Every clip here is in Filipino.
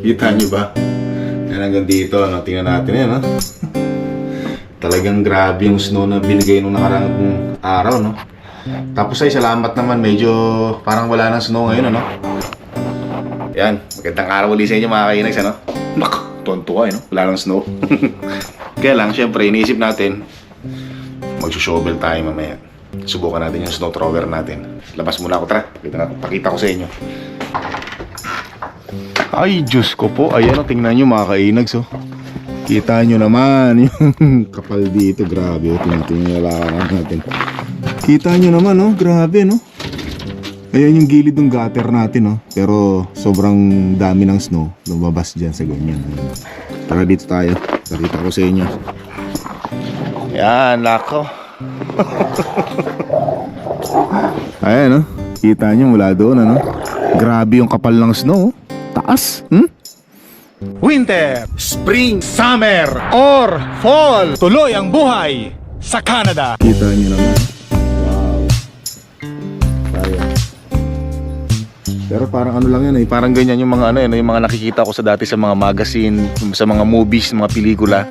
Kita nyo ba? Yan hanggang dito, ano? Tingnan natin yan, no? Talagang grabe yung snow na binigay nung nakarang araw, no? Tapos ay salamat naman, medyo parang wala nang snow ngayon, ano? Yan, magandang araw ulit sa inyo mga kainags, ano? Nak, tuwan-tuwa, eh, no? Wala nang snow. Kaya lang, syempre, iniisip natin, magsushovel tayo mamaya. Subukan natin yung snow thrower natin. Labas muna ako, tara. Pakita, na, pakita ko sa inyo. Ay, Diyos ko po. Ayan, oh, tingnan nyo mga kainags, oh. Kita nyo naman yung kapal dito. Grabe, oh. Tingnan natin. Kita nyo naman, oh. Grabe, no? Ayan yung gilid ng gutter natin, no? Pero sobrang dami ng snow. Lumabas dyan sa ganyan. Ayan. Tara dito tayo. Pakita ko sa inyo. Yan, nako. Ayan, no? Kita nyo mula doon, ano? Grabe yung kapal ng snow. oh. Taas. Hmm? Winter, Spring, Summer, or Fall. Tuloy ang buhay sa Canada. Kita nyo naman. Wow. Pero parang ano lang yan eh. Parang ganyan yung mga ano yun, yung mga nakikita ko sa dati sa mga magazine, sa mga movies, mga pelikula.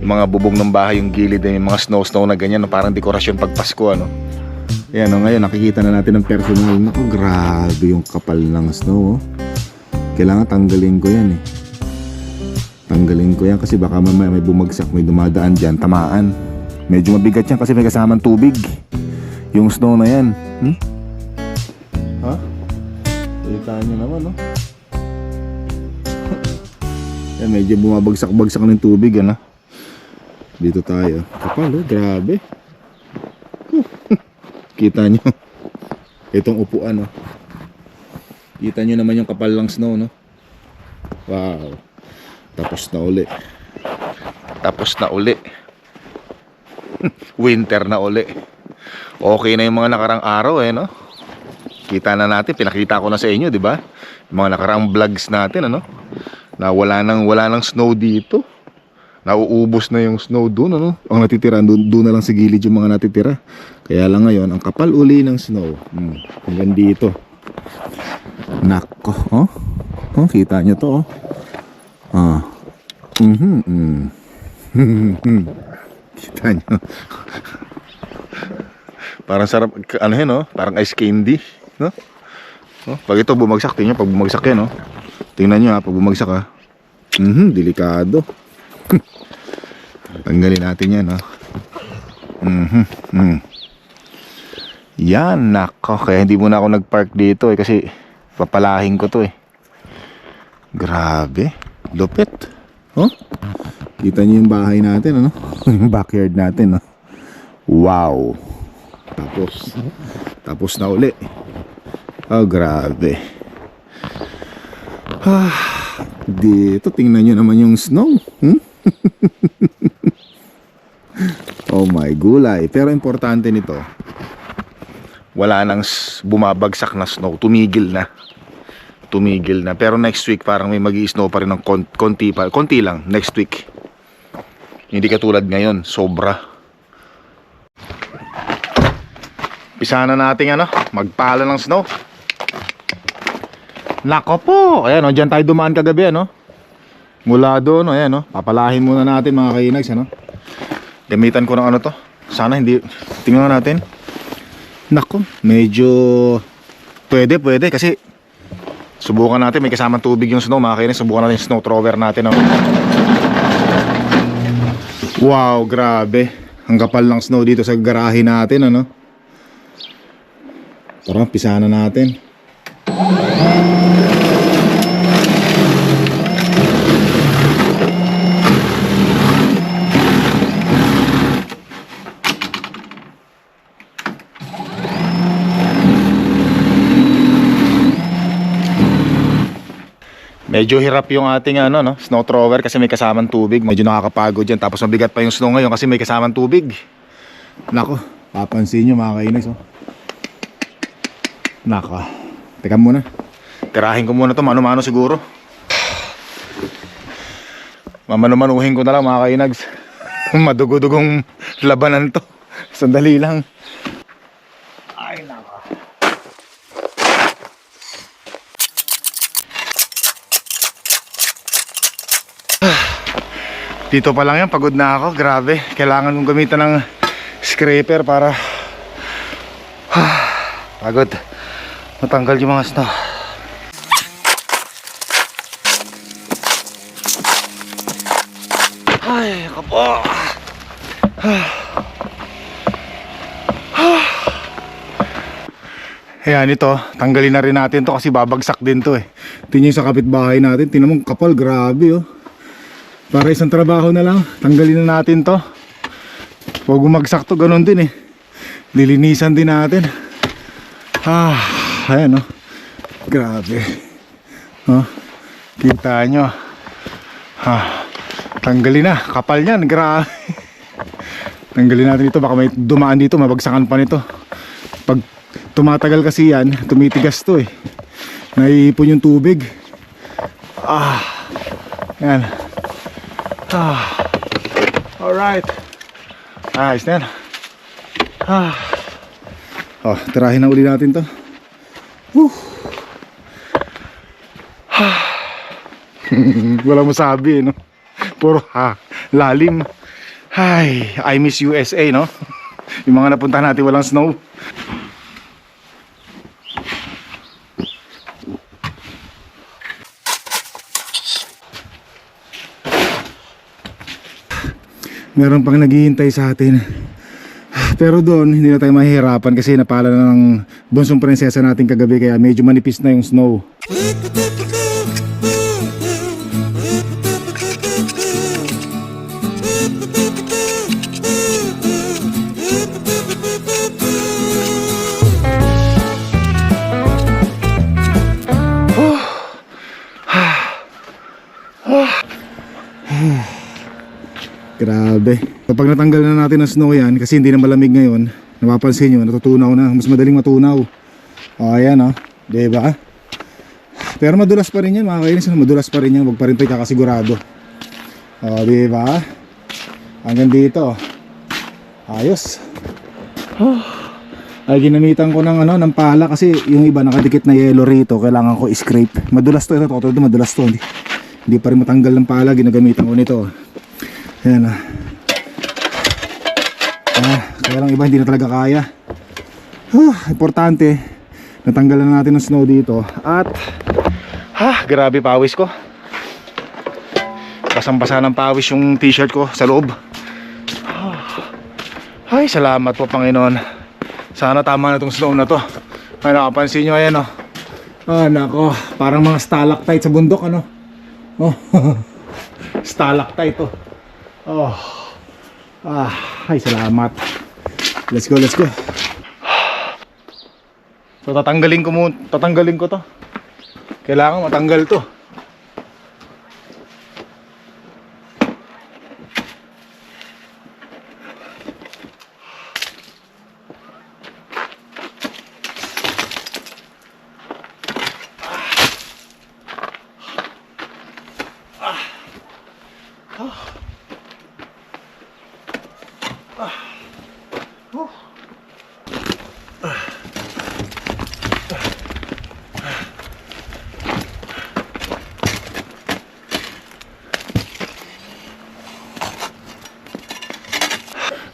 Yung mga bubong ng bahay, yung gilid, eh, yung mga snow-snow na ganyan, no? parang dekorasyon pag Pasko, ano. Yan, no, ngayon nakikita na natin ng personal. Naku, grabe yung kapal ng snow, oh. Kailangan tanggalin ko yan eh. Tanggalin ko yan kasi baka mamaya may bumagsak, may dumadaan dyan, tamaan. Medyo mabigat yan kasi may kasamang tubig. Yung snow na yan. Hmm? Ha? Kita nyo naman, no? yan, medyo bumabagsak-bagsak ng tubig, ano? Dito tayo. Kapal, oh, grabe. Kita nyo. Itong upuan, oh. Kita nyo naman yung kapal ng snow, no? Wow. Tapos na uli. Tapos na uli. Winter na uli. Okay na yung mga nakarang araw eh, no? Kita na natin, pinakita ko na sa inyo, di ba? Mga nakarang vlogs natin, ano? Na wala nang, wala nang snow dito. Nauubos na yung snow doon, ano? Ang natitira, doon, doon na lang sa gilid yung mga natitira. Kaya lang ngayon, ang kapal uli ng snow. Hmm, hanggang dito. Nako, oh. Oh, kita nyo to, oh. Ah. Mhm. Mm kita nyo. Parang sarap, ano yun, no? Parang ice candy, no? no? Pag ito bumagsak, tingnan pag bumagsak yan, no? Tingnan nyo, ha, pag bumagsak, ha? Mhm, delikado. Tanggalin natin yan, no? Mhm, mm. Yan, nako. Kaya hindi muna ako nag-park dito, eh, kasi papalahin ko to, eh. Grabe. Lupit. Oh? Kita niyo yung bahay natin, ano? yung backyard natin, no? Wow. Tapos, tapos na uli. Oh, grabe. Ah, dito, tingnan nyo naman yung snow. Hmm? oh my gulay. Pero importante nito, wala nang bumabagsak na snow. Tumigil na tumigil na. Pero next week parang may magi snow pa rin ng kon- konti pa. Konti lang next week. Hindi katulad ngayon, sobra. Pisa na natin ano, magpala ng snow. Nako po. Ayan, oh, diyan tayo dumaan kagabi ano. Mula doon, ayan, oh. Papalahin muna natin mga kainags ano. Gamitan ko ng ano to. Sana hindi tingnan natin. Nako, medyo pwede, pwede kasi Subukan natin, may kasamang tubig yung snow mga kainis. Subukan natin yung snow thrower natin. Oh. Wow, grabe. Ang kapal ng snow dito sa garahe natin, ano? Tara, pisahan na natin. Medyo hirap yung ating ano, no, snow thrower kasi may kasamang tubig. Medyo nakakapagod yan. Tapos mabigat pa yung snow ngayon kasi may kasamang tubig. Nako, papansin nyo mga kainis. Oh. Nako. Teka muna. Tirahin ko muna to mano-mano siguro. Mamano-manuhin ko na lang mga kainags. Madugo-dugong labanan to. Sandali lang. Dito pa lang yan, pagod na ako. Grabe. Kailangan kong gamitan ng scraper para pagod. Matanggal yung mga snow. Ay, kapo. Ayan ito, tanggalin na rin natin to kasi babagsak din to eh. Tingnan sa kapitbahay natin, mo kapal, grabe oh. Para isang trabaho na lang, tanggalin na natin to. Huwag gumagsak to, ganun din eh. Lilinisan din natin. Ah, ayan oh. Grabe. Oh, kita nyo. Ah, tanggalin na, kapal yan, grabe. Tanggalin natin ito, baka may dumaan dito, mabagsakan pa nito. Pag tumatagal kasi yan, tumitigas to eh. Naiipon yung tubig. Ah. Yan. Ah. Alright. Ayos na yan. Ah. Oh, tirahin na uli natin to. Woo. Ah. Wala masabi, eh, no? Puro ha, lalim. Ay, I miss USA, no? Yung mga napunta natin walang snow. Meron pang naghihintay sa atin. Pero doon, hindi na tayo mahihirapan kasi napala na ng bunsong prinsesa natin kagabi kaya medyo manipis na yung snow. Grabe. Kapag natanggal na natin ang snow yan, kasi hindi na malamig ngayon, napapansin nyo, natutunaw na. Mas madaling matunaw. O, ayan o. Diba? Pero madulas pa rin yan, mga kainis. Madulas pa rin yan. Huwag pa rin tayo kakasigurado. O, diba? Hanggang dito. Ayos. Ay, ginamitan ko ng, ano, ng pala kasi yung iba nakadikit na yellow rito. Kailangan ko i-scrape. Madulas to. Ito, ito, ito, madulas to. Hindi, hindi pa rin matanggal ng pala. Ginagamitan ko nito. Ayan ah. Ah, kaya lang iba hindi na talaga kaya. Ah, importante, natanggalan na natin ng snow dito. At, ha, grabe pawis ko. Basang-basa ng pawis yung t-shirt ko sa loob. Ah, Ay, salamat po Panginoon. Sana tama na itong snow na to. Ay, nakapansin nyo, ayan oh. Ah, nako, parang mga stalactite sa bundok, ano? Oh, stalactite to. Oh. Ah, ay salamat. Let's go, let's go. So tatanggalin ko mo, tatanggalin ko to. Kailangan matanggal to.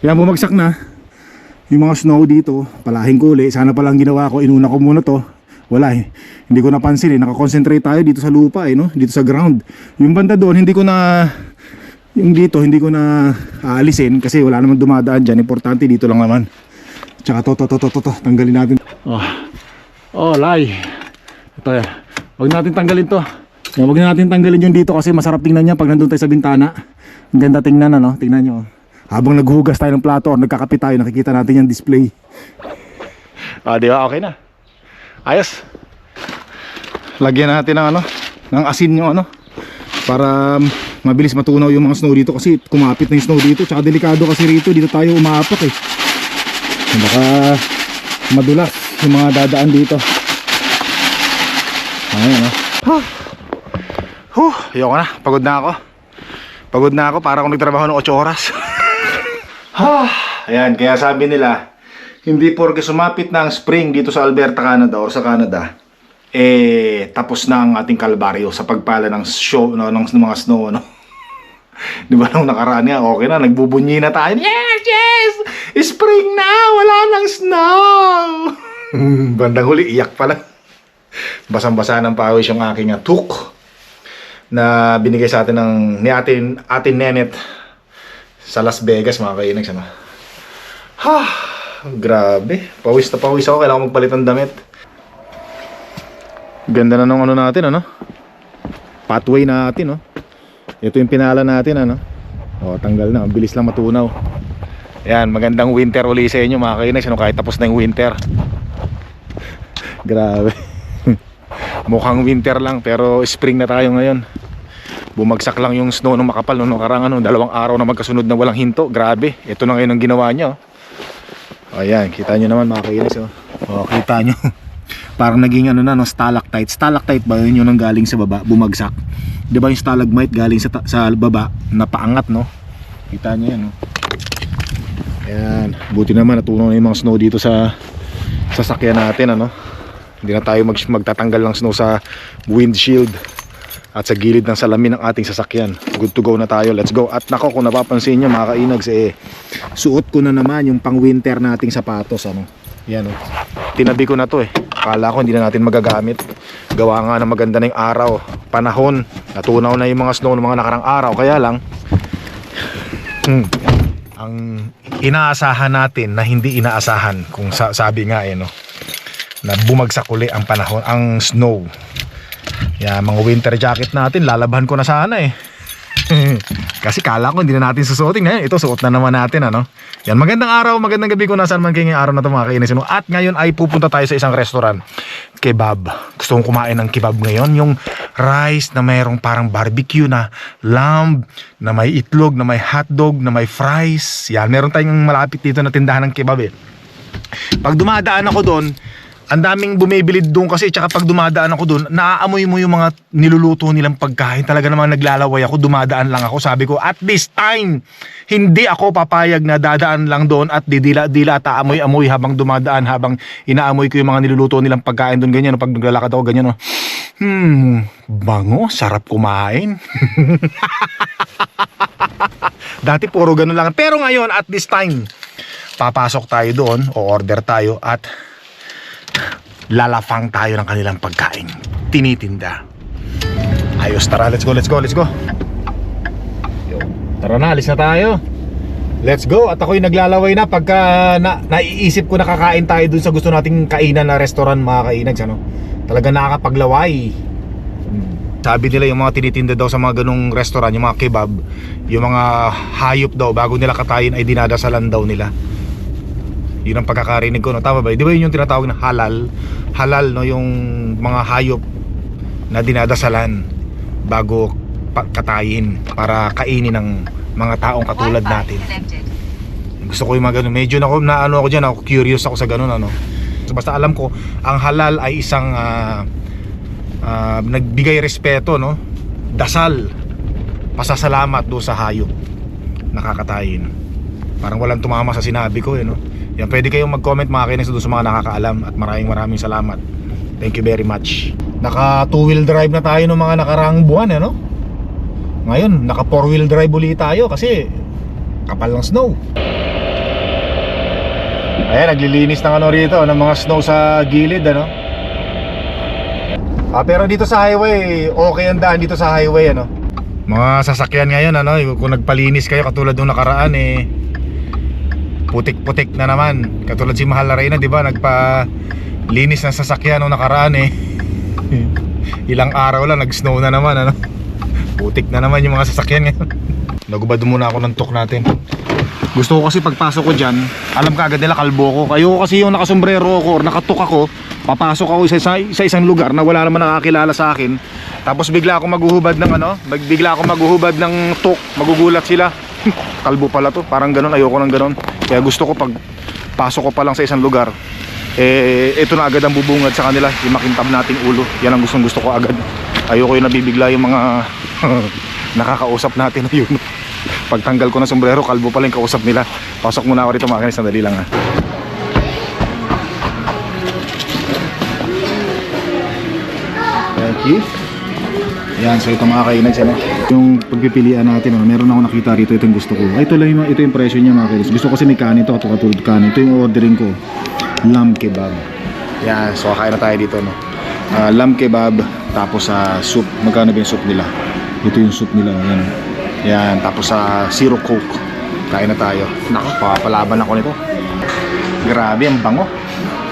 Yan bumagsak na. Yung mga snow dito, palahing ko uli. Sana palang ginawa ko, inuna ko muna to. Wala eh. Hindi ko napansin eh. Nakakonsentrate tayo dito sa lupa eh, no? Dito sa ground. Yung banda doon, hindi ko na... Yung dito, hindi ko na aalisin kasi wala namang dumadaan dyan. Importante dito lang naman. Tsaka to, to, to, to, to, to. Tanggalin natin. Oh, oh lay. Ito yan. Huwag natin tanggalin to. Yan, Huwag na natin tanggalin yung dito kasi masarap tingnan niya pag nandun tayo sa bintana. Ang ganda tingnan ano, tingnan nyo. Habang naghuhugas tayo ng plato or nagkakape tayo, nakikita natin yung display. Ah, di ba? Okay na. Ayos. Lagyan natin ng ano, ng asin yung ano para um, mabilis matunaw yung mga snow dito kasi kumapit na yung snow dito. Tsaka delikado kasi rito dito tayo umaapak eh. Baka madulas yung mga dadaan dito. Ayun oh. Huh. Huh, ayoko na, pagod na ako. Pagod na ako para akong nagtrabaho ng 8 oras. Ah, ayan, kaya sabi nila, hindi porke sumapit na ang spring dito sa Alberta, Canada o sa Canada, eh tapos na ang ating kalbaryo sa pagpala ng show no, ng, mga snow no. Di ba nung nakaraan nga, okay na, nagbubunyi na tayo. Yes, yes! Spring na! Wala nang snow! Bandang huli, iyak pala. Basang-basa ng pawis yung aking uh, tuk na binigay sa atin ng ni atin, atin Nenet sa Las Vegas mga kainags ano. Ha, grabe. Pawis na pawis ako. Kailangan magpalit ng damit. Ganda na nung ano natin, ano? Pathway natin, no? Ito yung pinala natin, ano? O, tanggal na. Bilis lang matunaw. Yan, magandang winter uli sa inyo, mga kainis. Ano, kahit tapos na yung winter. Grabe. Mukhang winter lang, pero spring na tayo ngayon. Bumagsak lang yung snow nung makapal nung nakarang ano, dalawang araw na magkasunod na walang hinto. Grabe. Ito na ngayon ang ginawa niya. Oh. Ayan, kita nyo naman mga kainis. Oh. Oh, kita nyo. Parang naging ano na, no, stalactite. Stalactite ba yun yung nang galing sa baba, bumagsak. Di ba yung stalagmite galing sa, sa baba, napaangat, no? Kita nyo yan, no? Ayan, buti naman natunaw na yung mga snow dito sa sasakyan natin, ano? Hindi na tayo mag magtatanggal ng snow sa windshield at sa gilid ng salamin ng ating sasakyan. Good to go na tayo. Let's go. At nako kung napapansin nyo mga kainags eh, suot ko na naman yung pang winter nating sapatos. Ano? Yan oh. Tinabi ko na to eh. Akala ko hindi na natin magagamit. Gawa nga na maganda na yung araw. Panahon. Natunaw na yung mga snow ng mga nakarang araw. Kaya lang, hmm, ang inaasahan natin na hindi inaasahan kung sa- sabi nga eh no na bumagsak uli ang panahon ang snow yan mga winter jacket natin lalaban ko na sana eh kasi kala ko hindi na natin susuotin. Ngayon ito suot na naman natin ano? Yan magandang araw magandang gabi kung nasaan man kayo ngayong araw na ito mga kainis no? at ngayon ay pupunta tayo sa isang restaurant. Kebab. Gusto kong kumain ng kebab ngayon yung rice na mayroong parang barbecue na lamb na may itlog na may hotdog na may fries. Yan meron tayong malapit dito na tindahan ng kebab eh. Pag dumadaan ako doon, ang daming bumibili doon kasi tsaka pag dumadaan ako doon, naaamoy mo yung mga niluluto nilang pagkain. Talaga namang naglalaway ako, dumadaan lang ako. Sabi ko, at this time, hindi ako papayag na dadaan lang doon at didila-dila at aamoy-amoy habang dumadaan, habang inaamoy ko yung mga niluluto nilang pagkain doon. Ganyan, pag naglalakad ako, ganyan. oh. Hmm, bango, sarap kumain. Dati puro ganun lang. Pero ngayon, at this time, papasok tayo doon o order tayo at lalafang tayo ng kanilang pagkain. Tinitinda. Ayos, tara, let's go, let's go, let's go. Yo, Tara na, alis na tayo. Let's go. At ako'y naglalaway na pagka na, naiisip ko nakakain tayo dun sa gusto nating kainan na restaurant mga kainags. Ano? Talaga nakakapaglaway. Sabi nila yung mga tinitinda daw sa mga ganong restaurant, yung mga kebab, yung mga hayop daw, bago nila katayin ay dinadasalan daw nila. Yun ang pagkakarinig ko, no? Tama ba? Di ba yun yung tinatawag na halal? Halal, no? Yung mga hayop na dinadasalan bago katayin para kainin ng mga taong katulad natin. Gusto ko yung mga ganun. Medyo na, na ano ako dyan, ako curious ako sa ganun, ano. So, basta alam ko, ang halal ay isang ah, ah, nagbigay respeto, no? Dasal, pasasalamat do sa hayop nakakatayin. Parang walang tumama sa sinabi ko, eh, no? Yan, pwede kayong mag-comment mga kinis doon sa mga nakakaalam at maraming maraming salamat. Thank you very much. Naka two wheel drive na tayo ng mga nakarang buwan, eh, no? Ngayon, naka four wheel drive ulit tayo kasi kapal ng snow. Ayan, naglilinis ng ano rito, ng mga snow sa gilid, ano? Ah, pero dito sa highway, okay ang daan dito sa highway, ano? Mga sasakyan ngayon, ano, kung nagpalinis kayo katulad nung nakaraan, eh, putik-putik na naman. Katulad si Mahal na di ba, nagpa-linis ng sasakyan nung nakaraan, eh. Ilang araw lang, nag-snow na naman, ano? Putik na naman yung mga sasakyan ngayon. Nagubad muna ako ng tok natin. Gusto ko kasi pagpasok ko dyan, alam ka agad nila kalbo ko. Ayoko kasi yung nakasombrero ako or nakatok ako, papasok ako sa, sa, sa isang lugar na wala naman nakakilala sa akin. Tapos bigla ako maghuhubad ng ano, bigla ako maghuhubad ng tok, magugulat sila. kalbo pala to, parang ganun, ayoko ng ganun. Kaya gusto ko pag pasok ko pa lang sa isang lugar, eh ito na agad ang bubungad sa kanila, yung makintab nating ulo. Yan ang gustong gusto ko agad. Ayoko yung nabibigla yung mga nakakausap natin na yun. Pagtanggal ko ng sombrero, kalbo pala yung kausap nila. Pasok muna ako rito mga kanis, sandali lang ha. Thank you. Yan, so ito mga kainan siya, no? Yung pagpipilian natin, no? meron ako nakita rito, ito yung gusto ko. Ay, ito lang yung, ito yung presyo niya mga kainan. Gusto ko kasi may kanin to, katulad kanin. Ito yung ordering ko. Lamb kebab. Yan, so kakain na tayo dito, no? Ah, lamb kebab, tapos sa soup. Magkano ba yung soup nila? Ito yung soup nila, yan. Yan, tapos sa zero coke. Kain na tayo. Nako, papalaban ako nito. Grabe, ang bango.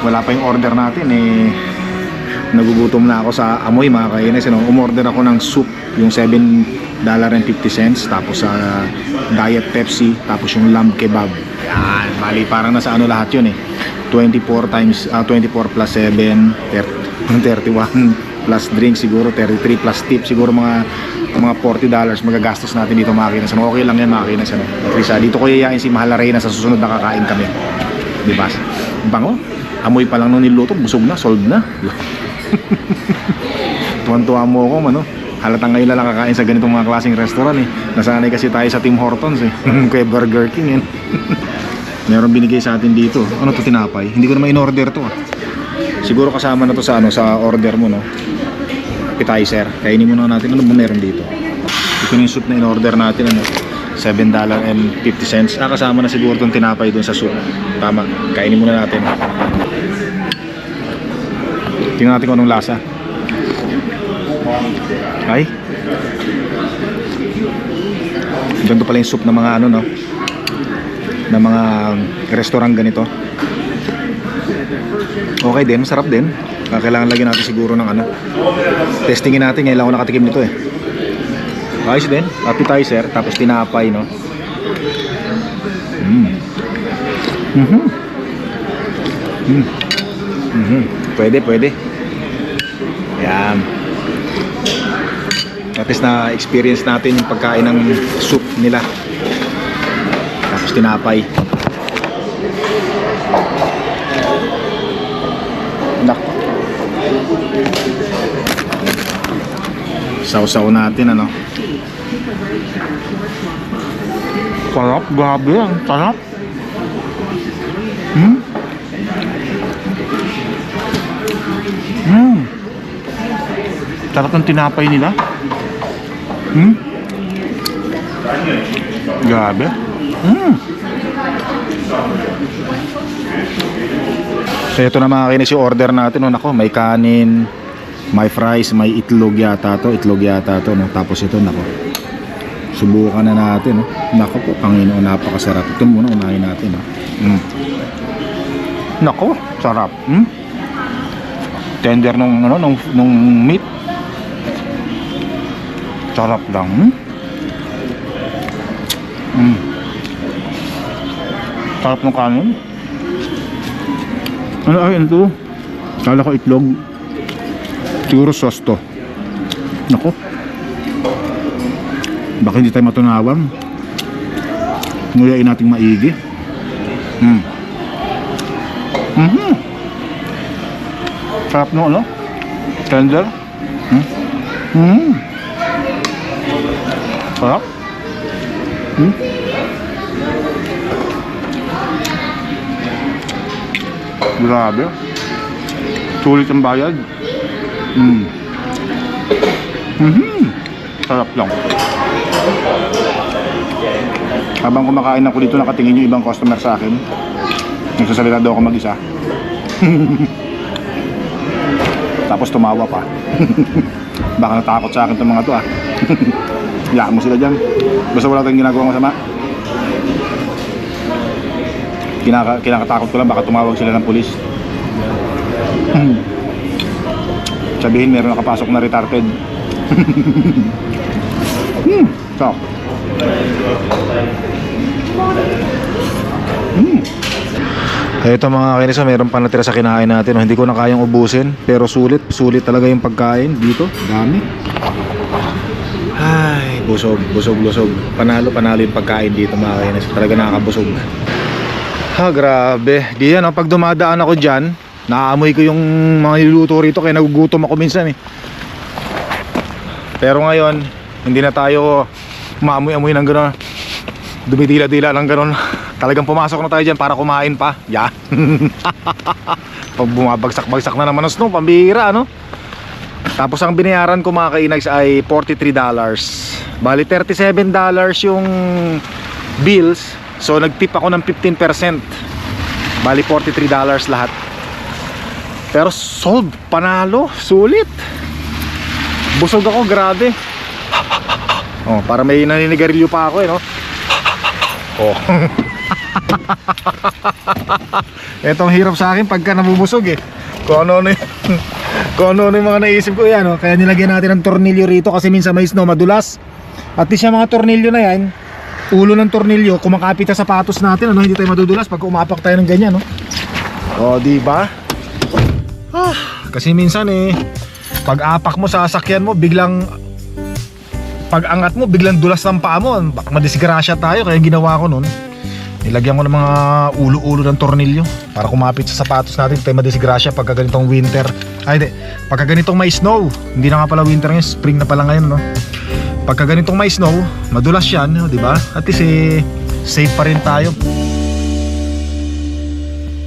Wala pa yung order natin, eh nagugutom na ako sa amoy mga kainis ano? umorder ako ng soup yung 7 dollar and 50 cents tapos sa diet Pepsi tapos yung lamb kebab. Yan mali parang nasa ano lahat yun eh. 24 times ah, 24 plus 7 30, 31 plus drink siguro 33 plus tip. Siguro mga mga 40 dollars magagastos natin dito mga kainis ano? okay lang yan at least ah, dito ko yayain si Mahal Reyna sa susunod na kakain kami. Di ba? Bango amoy pa lang nung niluto busog na solved na Tuwan-tuwa mo ako, ano? Halatang ngayon lang kakain sa ganitong mga klaseng restaurant eh. Nasanay kasi tayo sa Tim Hortons eh. Kaya Burger King eh. Meron binigay sa atin dito. Ano to tinapay? Hindi ko naman in-order to ah. Siguro kasama na to sa ano sa order mo no. Appetizer. Kainin muna natin ano ba meron dito. Ito na yung soup na in-order natin ano. 7 dollar and 50 cents. Ah, kasama na siguro itong tinapay dun sa soup. Tama. Kainin muna natin. Tingnan natin kung anong lasa. Ay. Ganito pala yung soup ng mga ano no. Ng mga restaurant ganito. Okay din, masarap din. Ah, Kailangan lagyan natin siguro ng ano. Testingin natin, ngayon lang ako nakatikim nito eh. Ayos din, appetizer, tapos tinapay no. Mm. Mhm. Mm. Mhm. Pwede, pwede. Yan. At least na experience natin yung pagkain ng soup nila. Tapos tinapay. Nako. Sausaw natin ano. Sarap, grabe ang sarap. Hmm? Hmm. Sarap ng tinapay nila. Hmm? Grabe. Hmm. So ito na mga kinis yung order natin. No? Nako, may kanin, may fries, may itlog yata to. Itlog yata to. No? Tapos ito, nako. Subukan na natin. No? Nako po, Panginoon, napakasarap. Ito muna, unahin natin. No? Mm. Nako, sarap. Hmm? Tender nung, ano, nung, nung meat. Sarap lang. Hmm? Mm. Sarap ng kanin. Ano ay ito? Kala ko itlog. Siguro sauce to. Nako. Baka hindi tayo matunawang. Nguyain nating maigi. Hmm. Mhm. Sarap no, ano? Tender. Hmm. Hmm. Sarap. Hmm. Grabe. Sulit ang bayad. Mm. Mhm. Sarap lang. Habang kumakain ako dito, nakatingin yung ibang customer sa akin. Nagsasalita daw ako mag-isa. Tapos tumawa pa. Baka natakot sa akin itong mga to ah. Hayaan mo sila dyan. Basta wala tayong ginagawang masama. Kinaka, kinakatakot ko lang baka tumawag sila ng pulis. Sabihin meron nakapasok na retarded. hmm, so. Hmm. Ito mga kainis, meron pa natira sa kinain natin. no? Hindi ko na kayang ubusin. Pero sulit, sulit talaga yung pagkain dito. Dami. Ay, busog, busog, busog. Panalo, panalo yung pagkain dito mga kainis. Talaga nakakabusog. Ha, grabe. Di yan, oh, pag dumadaan ako dyan, naaamoy ko yung mga niluto rito kaya nagugutom ako minsan eh. Pero ngayon, hindi na tayo maamoy-amoy ng gano'n. Dumidila-dila ng gano'n. Talagang pumasok na tayo dyan para kumain pa. Yeah. pag bumabagsak-bagsak na naman ng snow, pambihira, ano? Tapos ang binayaran ko mga kainags ay $43. Bali $37 yung bills. So nagtip ako ng 15%. Bali $43 lahat. Pero sold, panalo, sulit. Busog ako, grabe. Oh, para may naninigarilyo pa ako eh, no? Oh. Ito ang hirap sa akin pagka nabubusog eh. Kung ano-ano yung, kung ano-ano yung mga naisip ko yan. Oh. Kaya nilagyan natin ng tornilyo rito kasi minsan may snow madulas. At least yung mga tornilyo na yan, ulo ng tornilyo, kumakapit sa sapatos natin, ano, hindi tayo madudulas pag umapak tayo ng ganyan, no? O, di ba? Ah, kasi minsan eh, pag apak mo sa sasakyan mo, biglang pag angat mo, biglang dulas ng paa mo. Baka madisgrasya tayo, kaya ginawa ko nun. Nilagyan ko ng mga ulo-ulo ng tornilyo para kumapit sa sapatos natin, tayo madisgrasya pagka ganitong winter. Ay, hindi. Pagka ganitong may snow, hindi na nga pala winter ngayon, spring na pala ngayon, no? Pagka ganitong may snow, madulas yan, di ba? At least eh, safe pa rin tayo.